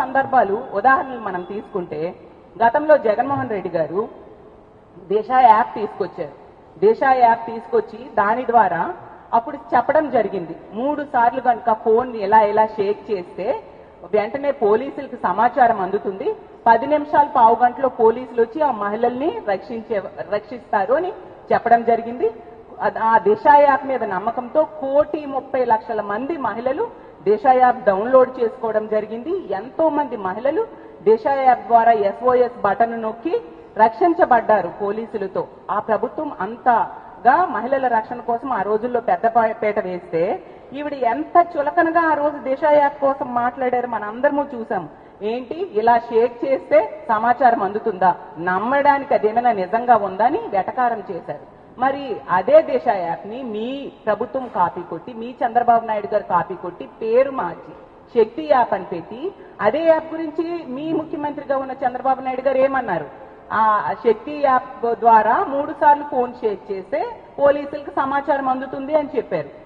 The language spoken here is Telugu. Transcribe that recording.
సందర్భాలు ఉదాహరణలు మనం తీసుకుంటే గతంలో జగన్మోహన్ రెడ్డి గారు దేశ యాప్ తీసుకొచ్చారు. దేశ యాప్ తీసుకొచ్చి దాని ద్వారా అప్పుడు చెప్పడం జరిగింది. మూడు సార్లు కనుక ఫోన్ ఎలా ఎలా షేక్ చేస్తే వెంటనే పోలీసులకు సమాచారం అందుతుంది. పది నిమిషాలు పావు గంటలో పోలీసులు వచ్చి ఆ మహిళల్ని రక్షించే రక్షిస్తారు అని చెప్పడం జరిగింది. ఆ దిశ యాప్ మీద నమ్మకంతో కోటి ముప్పై లక్షల మంది మహిళలు దేశా యాప్ డౌన్లోడ్ చేసుకోవడం జరిగింది. ఎంతో మంది మహిళలు దేశా యాప్ ద్వారా ఎస్ఓఎస్ బటన్ నొక్కి రక్షించబడ్డారు పోలీసులతో. ఆ ప్రభుత్వం అంతగా మహిళల రక్షణ కోసం ఆ రోజుల్లో పెద్ద పీట వేస్తే ఈవిడ ఎంత చులకనగా ఆ రోజు దేశా యాప్ కోసం మాట్లాడారు మనందరము చూసాం. ఏంటి? ఇలా షేక్ చేస్తే సమాచారం అందుతుందా? నమ్మడానికి అదేమైనా నిజంగా ఉందా అని వెటకారం చేశారు. మరి అదే దేశ యాప్ని మీ ప్రభుత్వం కాపీ కొట్టి మీ చంద్రబాబు నాయుడు గారు కాపీ కొట్టి పేరు మార్చి శక్తి యాప్ అని పెట్టి అదే యాప్ గురించి మీ ముఖ్యమంత్రిగా ఉన్న చంద్రబాబు నాయుడు గారు ఏమన్నారు? ఆ శక్తి యాప్ ద్వారా మూడు సార్లు ఫోన్ షేక్ చేస్తే పోలీసులకు సమాచారం అందుతుంది అని చెప్పారు.